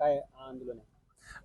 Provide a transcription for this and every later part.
काय आंदोलन आहे?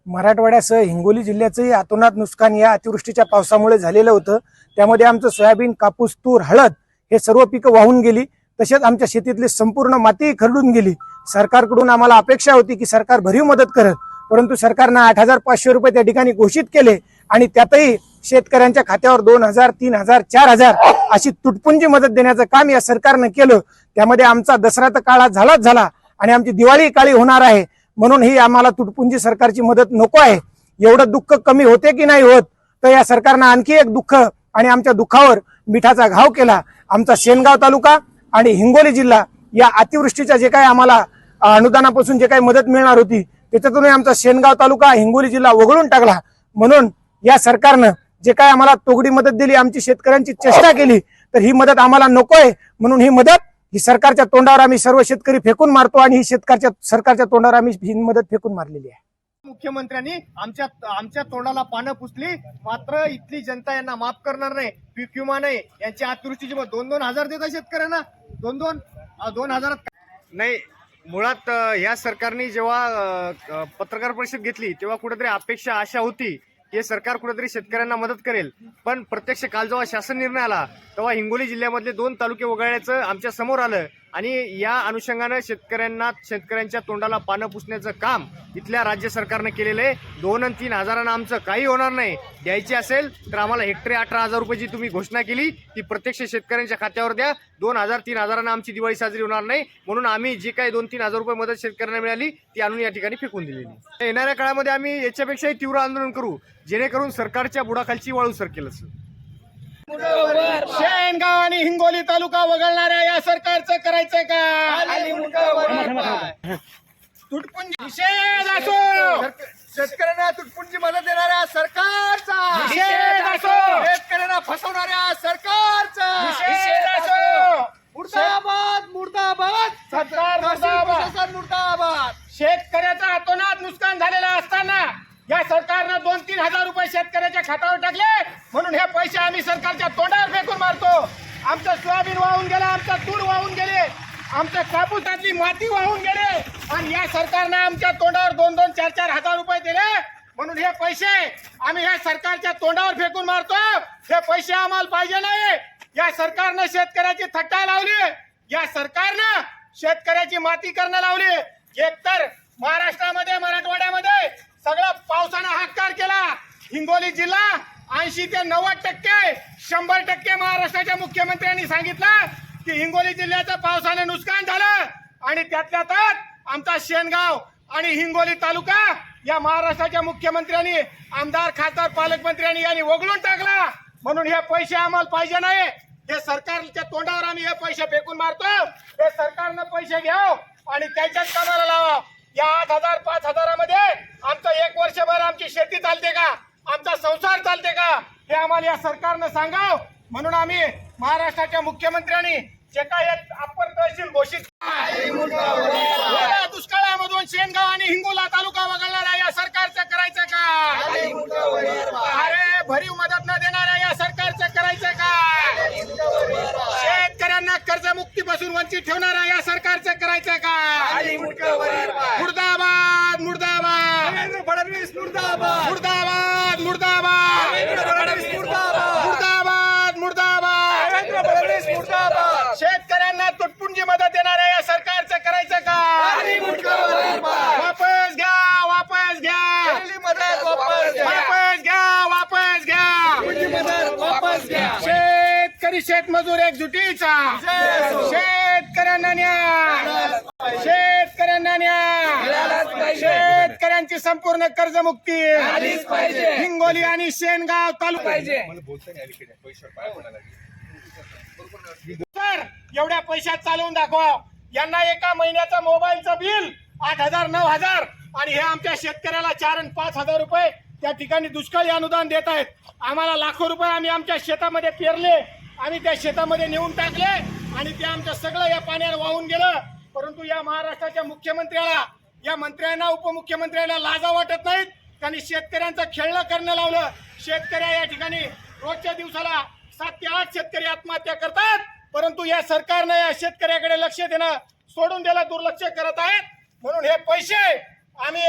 मराठवाड्यासह हिंगोली जिल्ह्याचंही अतोनात नुकसान या अतिवृष्टीच्या पावसामुळे झालेलं होतं. त्यामध्ये आमचं सोयाबीन कापूस तूर हळद हे सर्व पिकं वाहून गेली. तसेच आमच्या शेतीतली संपूर्ण माती खरडून गेली. सरकारकडून आम्हाला अपेक्षा होती की सरकार भरीव मदत करत परंतु सरकारनं आठ हजार पाचशे रुपये त्या ठिकाणी घोषित केले आणि त्यातही शेतकऱ्यांच्या खात्यावर दोन हजार तीन हजार चार हजार अशी तुटपुंजी मदत देण्याचं काम या सरकारनं केलं. त्यामध्ये आमचा दसरा तर काळा झालाच झाला आणि आमची दिवाळी काळी होणार आहे. म्हणून ही आम्हाला तुटपुंजी सरकारची मदत नको आहे. एवढं दुःख कमी होते की नाही होत? तर या सरकारनं आणखी एक दुःख आणि आमच्या दुःखावर मिठाचा घाव केला. आमचा शेनगाव तालुका आणि हिंगोली जिल्हा या अतिवृष्टीच्या जे काही आम्हाला अनुदानापासून जे काही मदत मिळणार होती त्याच्यातूनही आमचा शेनगाव तालुका हिंगोली जिल्हा वगळून टाकला. म्हणून या सरकारनं जे काय आम्हाला तोगडी मदत दिली आमची शेतकऱ्यांची चेष्टा केली तर ही मदत आम्हाला नकोय. म्हणून ही मदत ही सरकारच्या तोंडावर आम्ही सर्व शेतकरी फेकून मारतो आणि ही शेतकऱ्याच्या सरकारच्या तोंडावर आम्ही ही मदत फेकून मारलेली आहे. मुख्यमंत्र्यांनी आमच्या आमच्या तोंडाला पानं पुसली. मात्र इथली जनता यांना माफ करणार नाही. पीक विमा नाही यांची मदत दोन दोन हजार देतात शेतकऱ्यांना. दोन दोन दोन हजारात नाही मुळात या सरकारने जेव्हा पत्रकार परिषद घेतली तेव्हा कुठेतरी अपेक्षा आशा होती हे सरकार कुठेतरी शेतकऱ्यांना मदत करेल. पण प्रत्यक्ष काल जेव्हा शासन निर्णय आला तेव्हा हिंगोली जिल्ह्यामधले दोन तालुके वगळण्याचं आमच्यासमोर आलं. आणि या अनुषंगानं शेतकऱ्यांना शेतकऱ्यांच्या तोंडाला पानं पुसण्याचं काम इथल्या राज्य सरकारनं केलेलं आहे. दोन आणि तीन हजारांना आमचं काही होणार नाही. द्यायची असेल तर आम्हाला हेक्टरी अठरा हजार रुपयाची तुम्ही घोषणा केली ती प्रत्यक्ष शेतकऱ्यांच्या खात्यावर द्या. दोन हजार तीन हजारांना आमची दिवाळी साजरी होणार नाही. म्हणून आम्ही जी काही दोन तीन हजार रुपये मदत शेतकऱ्यांना मिळाली ती आणून या ठिकाणी फेकून दिलेली येणाऱ्या काळामध्ये आम्ही याच्यापेक्षाही तीव्र आंदोलन करू जेणेकरून सरकारच्या बुडाखालची वाळू सरकेल असं. शेनगाव आणि हिंगोली तालुका वगळणाऱ्या या सरकारचं करायचं का? तुटपुंजी. निषेध असो. शेतकऱ्यांना तुटपुंजी मदत देणाऱ्या सरकारचा. निषेध असो. शेतकऱ्यांना फसवणाऱ्या सरकारचा. निषेध असो. मुर्दाबाद मुर्दाबाद. सरकार मुर्दाबाद. मुर्दाबाद. शेतकऱ्याचं अतोनात नुकसान झालेलं असताना या सरकारनं दोन तीन हजार रुपये शेतकऱ्याच्या खात्यावर टाकले. म्हणून हे पैसे आम्ही सरकारच्या तोंडावर फेकून मारतो. आमचं सोयाबीन वाहून गेलं आमचं तूर वाहून गेले आमच्या कापूसातली माती वाहून गेले. आणि या सरकारनं आमच्या तोंडावर दोन दोन चार चार हजार रुपये दिले. म्हणून हे पैसे आम्ही या सरकारच्या तोंडावर फेकून मारतो. हे पैसे आम्हाला पाहिजे नाही. या सरकारनं शेतकऱ्याची थट्टा लावली. या सरकारनं शेतकऱ्याची माती करणं लावली. एकतर महाराष्ट्रामध्ये मराठवाड्यामध्ये सगळा पावसानं हाकार केला. हिंगोली जिल्हा ऐंशी ते नव्वद टक्के शंभर टक्के महाराष्ट्राच्या मुख्यमंत्र्यांनी सांगितलं की हिंगोली जिल्ह्याचं पावसाने नुकसान झालं. आणि त्यातल्या त्यात आमचा शेनगाव आणि हिंगोली तालुका या महाराष्ट्राच्या मुख्यमंत्र्यांनी आमदार खासदार पालकमंत्र्यांनी यांनी वगळून टाकला. म्हणून हे पैसे आम्हाला पाहिजे नाही. हे सरकारच्या तोंडावर आम्ही हे पैसे फेकून मारतो. हे सरकारनं पैसे घ्याव आणि त्याच्याच कामाला लावा या आठ हजार पाच हजारामध्ये आमचं एक वर्षभर आमची शेती चालते का आमचा संसार चालते का हे आम्हाला या सरकारनं सांगाव. म्हणून आम्ही महाराष्ट्राच्या मुख्यमंत्र्यांनी जे काय अप्पर तहसील घोषित दुष्काळामधून शेनगाव आणि हिंगोला तालुका वगळणाऱ्या या सरकारचं करायचं का? अरे भरीव मदत न देणाऱ्या या सरकारचं करायचं का? शेतकऱ्यांना कर्जमुक्तीपासून वंचित ठेवणाऱ्या या सरकारचं करायचं का? मुर्दाबाद मुर्दाबाद. फडणवीस मुर्दाबाद. मुर्दाबाद मुर्दाबाद मुर्दाबाद मुर्दाबाद फडणवीस मुर्दाबाद शेतकऱ्यांना तुटपुंजी मदत देणाऱ्या या सरकारचं करायचं का? वापस घ्या वापस घ्या. वापस घ्या. वापस घ्या शेतकरी शेतमजूर एकजुटीचा. शेतकऱ्यांना न्याय. शेतकऱ्यांना न्याय. शेतकऱ्यांची संपूर्ण कर्जमुक्ती. हिंगोली आणि शेनगाव तालुका सर एवढ्या पैशात चालवून दाखवा यांना एका महिन्याचं मोबाईलचं बिल आठ हजार नऊ हजार. आणि हे आमच्या शेतकऱ्याला चार आणि पाच हजार रुपये त्या ठिकाणी दुष्काळी अनुदान देत आहेत. आम्हाला लाखो रुपये आम्ही आमच्या शेतामध्ये पेरले. आम्ही त्या शेतामध्ये नेऊन टाकले आणि ते आमचं सगळं या पाण्यावर वाहून गेलं. परंतु या महाराष्ट्राच्या मुख्यमंत्र्याला या मंत्र्यांना उपमुख्यमंत्र्यांना लाजा वाटत नाहीत. त्यांनी शेतकऱ्यांचं खेळणं करणं लावलं. शेतकऱ्या या ठिकाणी रोजच्या दिवसाला सात ते आठ शेतकरी आत्महत्या करतात. परंतु या सरकारनं या शेतकऱ्याकडे लक्ष देणं सोडून द्यायला दुर्लक्ष करत आहेत. म्हणून हे पैसे आम्ही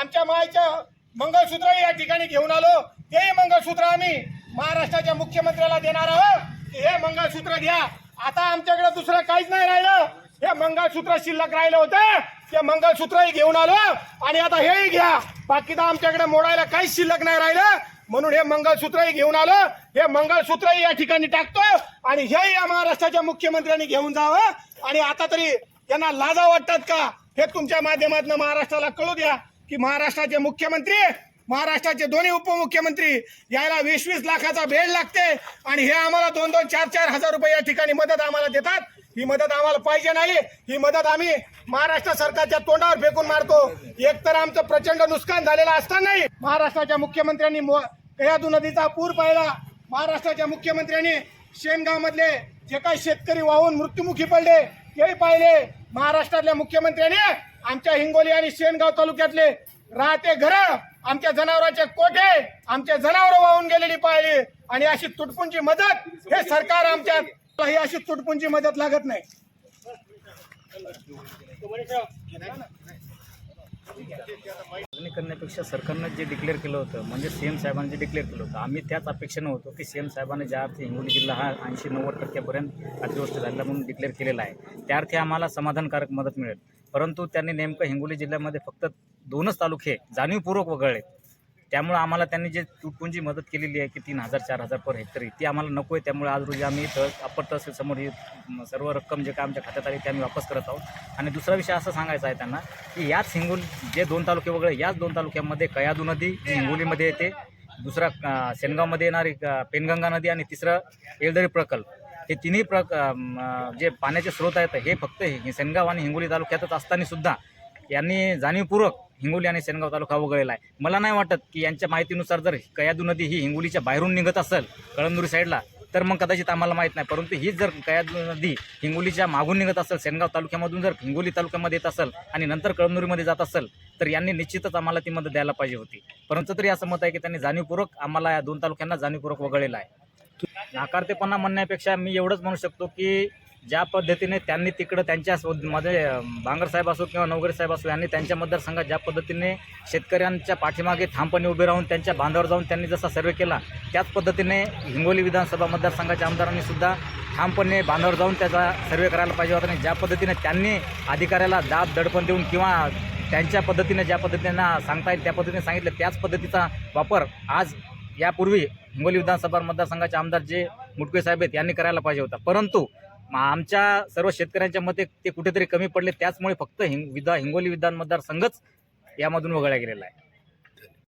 आमच्या मायच्या मंगळसूत्र या ठिकाणी घेऊन आलो. तेही मंगळसूत्र आम्ही महाराष्ट्राच्या मुख्यमंत्र्याला देणार आहोत. हे मंगळसूत्र घ्या. आता आमच्याकडे दुसरं काहीच नाही राहिलं. हे मंगळसूत्र शिल्लक राहिलं होतं. ते मंगळसूत्रही घेऊन आलो. आणि आता हेही घ्या. बाकी तर आमच्याकडे मोडायला काहीच शिल्लक नाही राहिलं. म्हणून हे मंगळसूत्रही घेऊन आलं. हे मंगळसूत्रही या ठिकाणी टाकतो आणि हेही या महाराष्ट्राच्या मुख्यमंत्र्यांनी घेऊन जावं. आणि आता तरी त्यांना लाजा वाटतात का? हे तुमच्या माध्यमातून महाराष्ट्राला कळू द्या की महाराष्ट्राचे मुख्यमंत्री महाराष्ट्राचे दोन्ही उपमुख्यमंत्री यायला वीस वीस लाखाचा भेट लागते. आणि हे आम्हाला दोन दोन चार चार हजार रुपये या ठिकाणी मदत आम्हाला देतात. ही मदत आम्हाला पाहिजे नाही. ही मदत आम्ही महाराष्ट्र सरकारच्या तोंडावर फेकून मारतो. एक तर आमचं प्रचंड नुकसान झालेलं असतानाही महाराष्ट्राच्या मुख्यमंत्र्यांनी मो- कयादू नदीचा पूर पाहिला. महाराष्ट्राच्या मुख्यमंत्र्यांनी शेनगाव मधले जे काही शेतकरी वाहून मृत्युमुखी पडले ते पाहिले. महाराष्ट्रातल्या मुख्यमंत्र्यांनी आमच्या हिंगोली आणि शेनगाव तालुक्यातले राहते घर आमच्या जनावरांचे कोठे आमचे जनावर वाहून गेलेली पाहिली. आणि अशी तुटपुंची मदत हे सरकार आमच्या ही अशी तुटपुंची मदत लागत नाही. मागणी करण्यापेक्षा सरकारनं जे डिक्लेअर केलं होतं म्हणजे सीएम साहेबांनी जे डिक्लेअर केलं होतं आम्ही त्याच अपेक्षेनं होतो की सीएम साहेबांनी ज्या अर्थी हिंगोली जिल्हा हा ऐंशी नव्वद टक्क्यापर्यंत अतिवृष्टी झालेला म्हणून डिक्लेअर केलेला आहे. त्या अर्थी आम्हाला समाधानकारक मदत मिळेल. परंतु त्यांनी नेमकं हिंगोली जिल्ह्यामध्ये फक्त दोनच तालुके जाणीवपूर्वक वगळले. त्यामुळं आम्हाला त्यांनी जे तुटपुंजी मदत केलेली आहे की तीन हजार चार हजार पर हेक्टरी ती आम्हाला नको आहे. त्यामुळे आज रोजी आम्ही तर अप्पर तहसील समोर ही सर्व रक्कम जे काय आमच्या खात्यात आली ते आम्ही वापस करत आहोत. आणि दुसरा विषय असं सांगायचा आहे त्यांना की याच हिंगोली जे दोन तालुके वगैरे याच दोन तालुक्यामध्ये कयादू नदी हिंगोलीमध्ये येते. दुसरा सेनगावमध्ये येणारी पेनगंगा नदी आणि तिसरं येलदरी प्रकल्प. हे तिन्ही प्रक जे पाण्याचे स्रोत आहेत हे फक्त हे सेनगाव आणि हिंगोली तालुक्यातच असताना सुद्धा यांनी जाणीवपूर्वक हिंगोली आणि सेनगाव तालुका वगळलेला आहे. मला नाही वाटत की यांच्या माहितीनुसार जर कयादू नदी ही हिंगोलीच्या बाहेरून निघत असेल कळमनुरी साईडला तर मग कदाचित आम्हाला माहीत नाही. परंतु हीच जर कयादू नदी हिंगोलीच्या मागून निघत असेल सेनगाव तालुक्यामधून जर हिंगोली तालुक्यामध्ये येत असेल आणि नंतर कळमनुरीमध्ये जात असेल तर यांनी निश्चितच आम्हाला ती मदत द्यायला पाहिजे होती. परंतु तरी असं मत आहे की त्यांनी जाणीवपूर्वक आम्हाला या दोन तालुक्यांना जाणीवपूर्वक वगळलेला आहे. नाकारतेपणा म्हणण्यापेक्षा मी एवढंच म्हणू शकतो की ज्या पद्धतीने त्यांनी तिकडं त्यांच्या मध्ये भांगरसाहेब असो किंवा नवगरे साहेब असो यांनी त्यांच्या मतदारसंघात ज्या पद्धतीने शेतकऱ्यांच्या पाठीमागे ठामपणे उभे राहून त्यांच्या बांधावर जाऊन त्यांनी जसा सर्वे केला त्याच पद्धतीने हिंगोली विधानसभा मतदारसंघाच्या आमदारांनी सुद्धा ठामपणे बांधावर जाऊन त्याचा सर्वे करायला पाहिजे होता. आणि ज्या पद्धतीने त्यांनी अधिकाऱ्याला दाब दडपण देऊन किंवा त्यांच्या पद्धतीने ज्या पद्धतीने सांगता येईल त्या पद्धतीने सांगितलं त्याच पद्धतीचा वापर आज यापूर्वी हिंगोली विधानसभा मतदारसंघाचे आमदार जे मुटके साहेब आहेत यांनी करायला पाहिजे होता. परंतु आमच्या सर्व शेतकऱ्यांच्या मते ते कुठेतरी कमी पडले. त्याचमुळे फक्त हिंग विधा हिंगोली विधान मतदारसंघच यामधून वगळला गेलेला आहे.